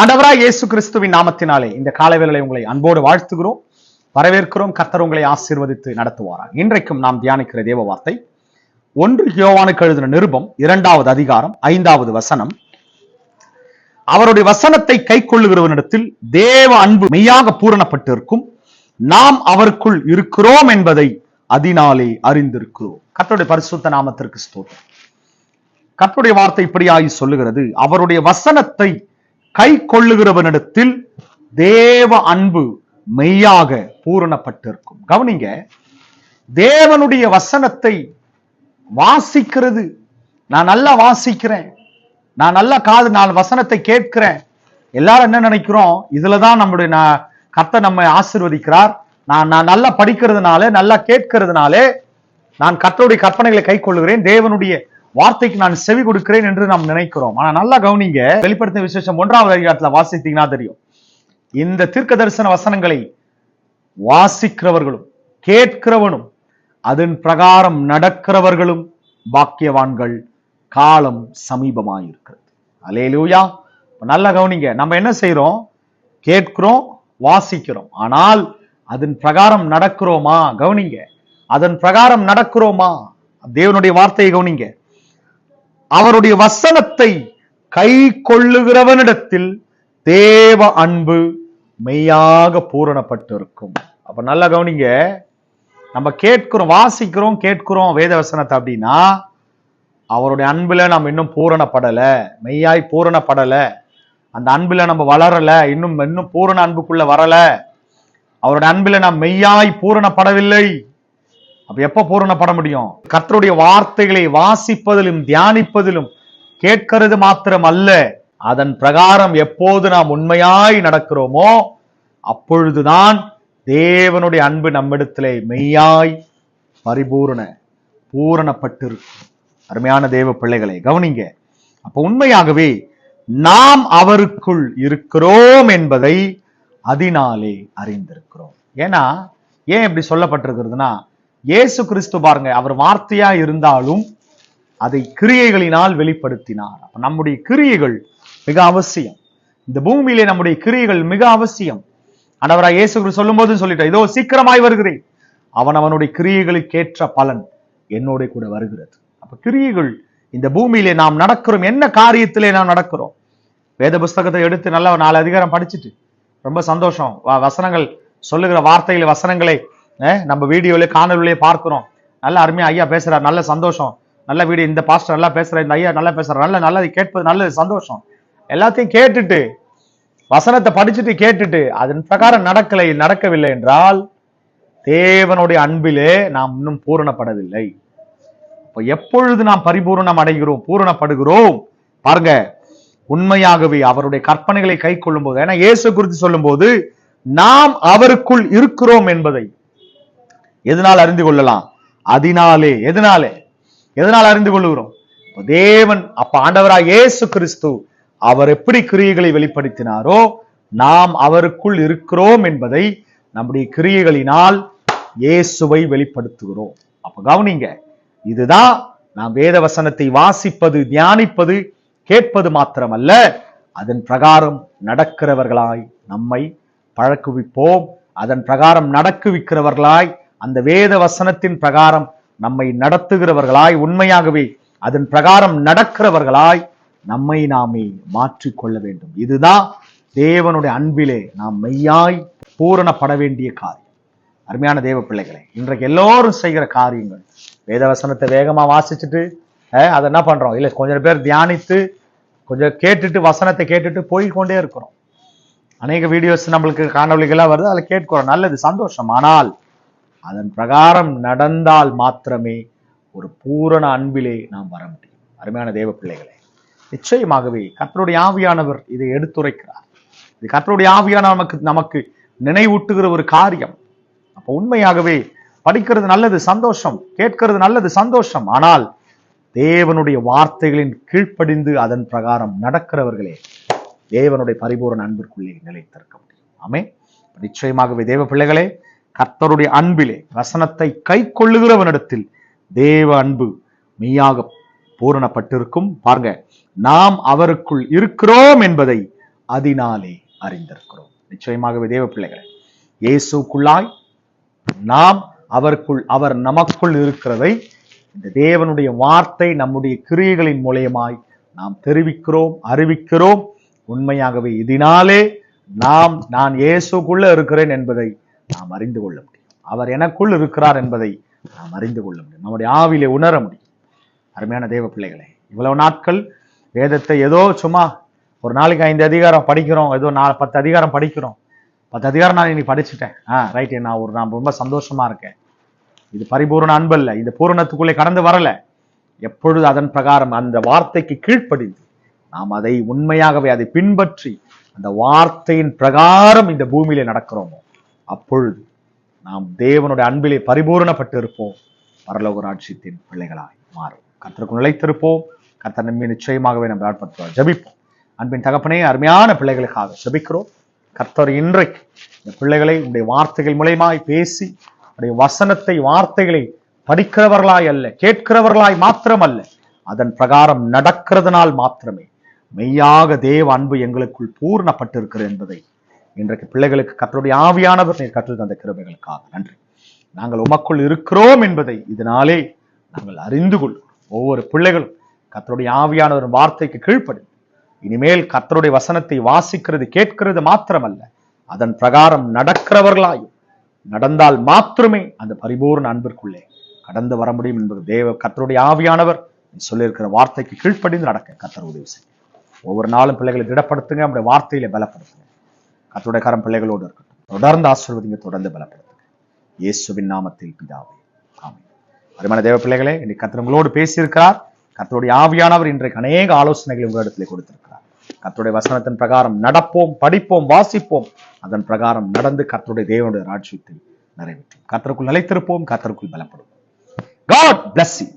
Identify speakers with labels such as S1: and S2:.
S1: ஆண்டவராய் இயேசு கிறிஸ்துவின் நாமத்தினாலே இந்த காலவேளை உங்களை அன்போடு வாழ்த்துகிறோம். வரவேற்கிறோம். கர்த்தர் உங்களை ஆசீர்வதித்து நடத்துவாராம் இன்றைக்கும் நாம் தியானிக்கிற தேவ வார்த்தை ஒன்று யோவானுக்கு எழுதின நிருபம் இரண்டாவது அதிகாரம் ஐந்தாவது வசனம். அவருடைய வசனத்தை கை கொள்ளுகிறவனிடத்தில் தேவ அன்பு மெய்யாக பூரணப்பட்டிருக்கும். நாம் அவருக்குள் இருக்கிறோம் என்பதை அதனாலே அறிந்திருக்கிறோம். கர்த்தருடைய பரிசுத்த நாமத்திற்கு ஸ்தோத்திரம். கர்த்தருடைய வார்த்தை இப்படியாகி சொல்லுகிறது. அவருடைய வசனத்தை கை கொள்ளுகிறவனிடத்தில் தேவ அன்பு மெய்யாக பூரணப்பட்டிருக்கும். கவனிங்க தேவனுடைய வசனத்தை வாசிக்கிறது. நான் நல்லா வாசிக்கிறேன். நான் நல்லா காது நான் வசனத்தை கேட்கிறேன். எல்லாரும் என்ன நினைக்கிறோம்? இதுலதான் நம்முடைய நான் கத்தை நம்மை ஆசிர்வதிக்கிறார். நான் நான் நல்லா படிக்கிறதுனால நல்லா கேட்கிறதுனாலே நான் கத்தருடைய கற்பனைகளை கை கொள்ளுகிறேன் தேவனுடைய வார்த்தைக்கு நான் செவி கொடுக்கிறேன் என்று நாம் நினைக்கிறோம். ஆனா நல்லா கவனிங்க. வெளிப்படுத்தின விசேஷம் ஒன்றாவது அதிகாரத்துல வாசித்தீங்கன்னா தெரியும். இந்த தீர்க்க தரிசன வசனங்களை வாசிக்கிறவர்களும் கேட்கிறவனும் அதன் பிரகாரம் நடக்கிறவர்களும் பாக்கியவான்கள் காலம் சமீபமாயிருக்கிறது. அலேலூயா நல்லா கவனிங்க. நம்ம என்ன செய்யறோம் கேட்கிறோம் வாசிக்கிறோம். ஆனால் அதன் பிரகாரம் நடக்கிறோமா? கவனிங்க. அதன் பிரகாரம் நடக்கிறோமா? தேவனுடைய வார்த்தையை கவனிங்க. அவருடைய வசனத்தை கை கொள்ளுகிறவனிடத்தில் தேவ அன்பு மெய்யாக பூரணப்பட்டிருக்கும். அப்ப நல்லா கவனிங்க. நம்ம கேட்கிறோம் வாசிக்கிறோம் கேட்கிறோம் வேத வசனத்தை அப்படின்னா அவருடைய அன்புல நம்ம இன்னும் பூரணப்படல மெய்யாய் பூரணப்படல. அந்த அன்புல நம்ம வளரல இன்னும் இன்னும் பூரண அன்புக்குள்ள வரல. அவருடைய அன்புல நாம் மெய்யாய் பூரணப்படவில்லை. அப்ப எப்ப பூரணப்பட முடியும்? கர்த்தருடைய வார்த்தைகளை வாசிப்பதிலும் தியானிப்பதிலும் கேட்கிறது மாத்திரம் அல்ல அதன் பிரகாரம் எப்போது நாம் உண்மையாய் நடக்கிறோமோ அப்பொழுதுதான் தேவனுடைய அன்பு நம்மிடத்திலே மெய்யாய் பரிபூரண பூரணப்பட்டிருக்கும். அருமையான தேவ பிள்ளைகளை கவனிங்க. அப்ப உண்மையாகவே நாம் அவருக்குள் இருக்கிறோம் என்பதை அதனாலே அறிந்திருக்கிறோம். ஏன்னா ஏன் இப்படி சொல்லப்பட்டிருக்கிறதுனா இயேசு கிறிஸ்து பாருங்க அவர் வார்த்தையா இருந்தாலும் அதை கிரியைகளினால் வெளிப்படுத்தினார். அப்ப நம்முடைய கிரியைகள் மிக அவசியம். இந்த பூமியிலே நம்முடைய கிரியைகள் மிக அவசியம். ஆண்டவராய் இயேசு கிறிஸ்து சொல்லும் போது சொல்லிட்டார் இதோ சீக்கிரமாய் வருகிறேன். அவன் அவனுடைய கிரியைகளுக்கேற்ற பலன் என்னோட கூட வருகிறது. அப்ப கிரியைகள் இந்த பூமியிலே நாம் நடக்கிறோம் என்ன காரியத்திலே நாம் நடக்கிறோம்? வேத புஸ்தகத்தை எடுத்து நல்லா நாலு அதிகாரம் படிச்சுட்டு ரொம்ப சந்தோஷம். வ- வசனங்கள் சொல்லுகிற வார்த்தைகளை வசனங்களை நம்ம வீடியோல காணொலியிலே பார்க்கிறோம். நல்ல அருமையாக ஐயா பேசுறார் நல்ல சந்தோஷம். நல்ல வீடியோ இந்த பாஸ்டர் நல்லா பேசுறாரு இந்த ஐயா நல்லா பேசுறாரு நல்ல நல்லது கேட்பது நல்லது சந்தோஷம். எல்லாத்தையும் கேட்டுட்டு வசனத்தை படிச்சுட்டு கேட்டுட்டு அதன் பிரகாரம் நடக்கலை நடக்கவில்லை என்றால் தேவனுடைய அன்பிலே நாம் இன்னும் பூரணப்படவில்லை. இப்போ எப்பொழுது நாம் பரிபூரணம் அடைகிறோம் பூரணப்படுகிறோம்? பாருங்க உண்மையாகவே அவருடைய கற்பனைகளை கை கொள்ளும் போது ஏன்னா இயேசு குறித்து சொல்லும்போது நாம் அவருக்குள் இருக்கிறோம் என்பதை எதனால் அறிந்து கொள்ளலாம்? அதனாலே. எதனாலே? எதனால் அறிந்து கொள்ளுகிறோம்? தேவன் அப்ப ஆண்டவராக இயேசு கிறிஸ்து அவர் எப்படி கிரியைகளை வெளிப்படுத்தினாரோ நாம் அவருக்குள் இருக்கிறோம் என்பதை நம்முடைய கிரியைகளினால் இயேசுவை வெளிப்படுத்துகிறோம். அப்ப கவனிங்க இதுதான் நாம் வேத வசனத்தை வாசிப்பது தியானிப்பது கேட்பது மாத்திரமல்ல அதன் பிரகாரம் நடக்கிறவர்களாய் நம்மை பழக்குவிப்போம் அதன் பிரகாரம் நடக்குவிக்கிறவர்களாய் அந்த வேத வசனத்தின் பிரகாரம் நம்மை நடத்துகிறவர்களாய் உண்மையாகவே அதன் பிரகாரம் நடக்கிறவர்களாய் நம்மை நாமே மாற்றிக்கொள்ள வேண்டும். இதுதான் தேவனுடைய அன்பிலே நாம் மெய்யாய் பூரணப்பட வேண்டிய காரியம். அருமையான தேவ பிள்ளைகளே இன்றைக்கு எல்லோரும் செய்கிற காரியங்கள் வேதவசனத்தை வேகமாக வாசிச்சுட்டு அதை என்ன பண்றோம்? இல்லை கொஞ்சம் பேர் தியானித்து கொஞ்சம் கேட்டுட்டு வசனத்தை கேட்டுட்டு போய்கொண்டே இருக்கிறோம். அநேக வீடியோஸ் நம்மளுக்கு காணொலிகளாக வருது அதில் கேட்கிறோம். நல்லது சந்தோஷம். ஆனால் அதன் பிரகாரம் நடந்தால் மாத்திரமே ஒரு பூரண அன்பிலே நாம் வர முடியும். அருமையான தேவ பிள்ளைகளே நிச்சயமாகவே கர்த்தருடைய ஆவியானவர் இதை எடுத்துரைக்கிறார். இது கர்த்தருடைய ஆவியான நமக்கு நமக்கு நினைவூட்டுகிற ஒரு காரியம். அப்போ உண்மையாகவே படிக்கிறது நல்லது சந்தோஷம். கேட்கிறது நல்லது சந்தோஷம். ஆனால் தேவனுடைய வார்த்தைகளின் கீழ்ப்படிந்து அதன் பிரகாரம் நடக்கிறவர்களே தேவனுடைய பரிபூரண அன்பிற்குள்ளே நிலைத்திருக்க முடியும். ஆமே நிச்சயமாகவே தேவ பிள்ளைகளே கர்த்தருடைய அன்பிலே வசனத்தை கை கொள்ளுகிறவனிடத்தில் தேவ அன்பு மெய்யாக பூரணப்பட்டிருக்கும். பாருங்க நாம் அவருக்குள் இருக்கிறோம் என்பதை அதனாலே அறிந்திருக்கிறோம். நிச்சயமாகவே தேவ பிள்ளைகளை இயேசுக்குள்ளாய் நாம் அவருக்குள் அவர் நமக்குள் இருக்கிறதை இந்த தேவனுடைய வார்த்தை நம்முடைய கிரியைகளின் மூலியமாய் நாம் தெரிவிக்கிறோம் அறிவிக்கிறோம். உண்மையாகவே இதனாலே நாம் நான் இயேசுக்குள்ள இருக்கிறேன் என்பதை நாம் அறிந்து கொள்ள முடியும். அவர் எனக்குள் இருக்கிறார் என்பதை நாம் அறிந்து கொள்ள முடியும். நம்முடைய ஆவிலே உணர முடியும். அருமையான தேவ பிள்ளைகளே இவ்வளவு நாட்கள் வேதத்தை ஏதோ சும்மா ஒரு நாளைக்கு ஐந்து அதிகாரம் படிக்கிறோம் ஏதோ நாலு பத்து அதிகாரம் படிக்கிறோம். பத்து அதிகாரம் நான் இன்னைக்கு படிச்சுட்டேன். ஆ ரைட் நான் ஒரு நான் ரொம்ப சந்தோஷமா இருக்கேன். இது பரிபூர்ண அன்பு இல்லை இந்த பூரணத்துக்குள்ளே கடந்து வரல. எப்பொழுது அதன் பிரகாரம் அந்த வார்த்தைக்கு கீழ்ப்படிந்து நாம் அதை உண்மையாகவே அதை பின்பற்றி அந்த வார்த்தையின் பிரகாரம் இந்த பூமியிலே நடக்கிறோமோ? அப்பொழுது நாம் தேவனுடைய அன்பிலே பரிபூரணப்பட்டு இருப்போம் பரலோக ராட்சியத்தின் பிள்ளைகளாய் மாறும் கத்தருக்கு நிலைத்திருப்போம். கத்தர் நம்பி நிச்சயமாகவே நம்ம ஆட்படுத்துவோம் ஜபிப்போம். அன்பின் தகப்பனே அருமையான பிள்ளைகளுக்காக ஜபிக்கிறோம். கர்த்தர் இன்றைக்கு இந்த பிள்ளைகளை உடைய வார்த்தைகள் மூலயமாய் பேசி உடைய வசனத்தை வார்த்தைகளை படிக்கிறவர்களாய் அல்ல கேட்கிறவர்களாய் மாத்திரமல்ல அதன் பிரகாரம் நடக்கிறதுனால் மாத்திரமே. மெய்யாக தேவ அன்பு எங்களுக்குள் பூர்ணப்பட்டிருக்கிறது என்பதை இன்றைக்கு பிள்ளைகளுக்கு கத்தருடைய ஆவியானவர் நீர் கற்றுத் தந்த கிருபைகளுக்காக. நன்றி. நாங்கள் உமக்குள் இருக்கிறோம் என்பதை இதனாலே நாங்கள் அறிந்து கொள்கிறோம். ஒவ்வொரு பிள்ளைகளும் கத்தருடைய ஆவியானவர் வார்த்தைக்கு கீழ்ப்படும் இனிமேல் கத்தருடைய வசனத்தை வாசிக்கிறது கேட்கிறது மாத்திரமல்ல அதன் பிரகாரம் நடக்கிறவர்களாயும் நடந்தால் மாத்திரமே அந்த பரிபூர்ண அன்பிற்குள்ளே கடந்து வர முடியும் என்பது தேவ கத்தருடைய ஆவியானவர் சொல்லியிருக்கிற வார்த்தைக்கு கீழ்ப்படிந்து நடக்க கத்தர் உதவி செய்யும். ஒவ்வொரு நாளும் பிள்ளைகளை திடப்படுத்துங்க நம்முடைய வார்த்தையில பலப்படுத்துங்க. கர்த்தருடைய கரம் பிள்ளைகளோடு இருக்கட்டும். தொடர்ந்து ஆசிர்வதிங்க தொடர்ந்து பலப்படுத்துங்க. இயேசுவின் நாமத்தில் பிதாவே ஆமை அருமான தேவ பிள்ளைகளே இன்னைக்கு கத்திரங்களோடு பேசியிருக்கிறார். கர்த்தருடைய ஆவியானவர் இன்றைக்கு அநேக ஆலோசனைகளை உங்களிடத்தில் கொடுத்திருக்கிறார். கத்தருடைய வசனத்தின் பிரகாரம் நடப்போம் படிப்போம் வாசிப்போம். அதன் பிரகாரம் நடந்து கத்தருடைய தேவனுடைய ராஜ்யத்தை நிறைவேற்றும் கத்தருக்குள் நிலைத்திருப்போம் கத்தருக்குள் பலப்படுவோம். God bless you.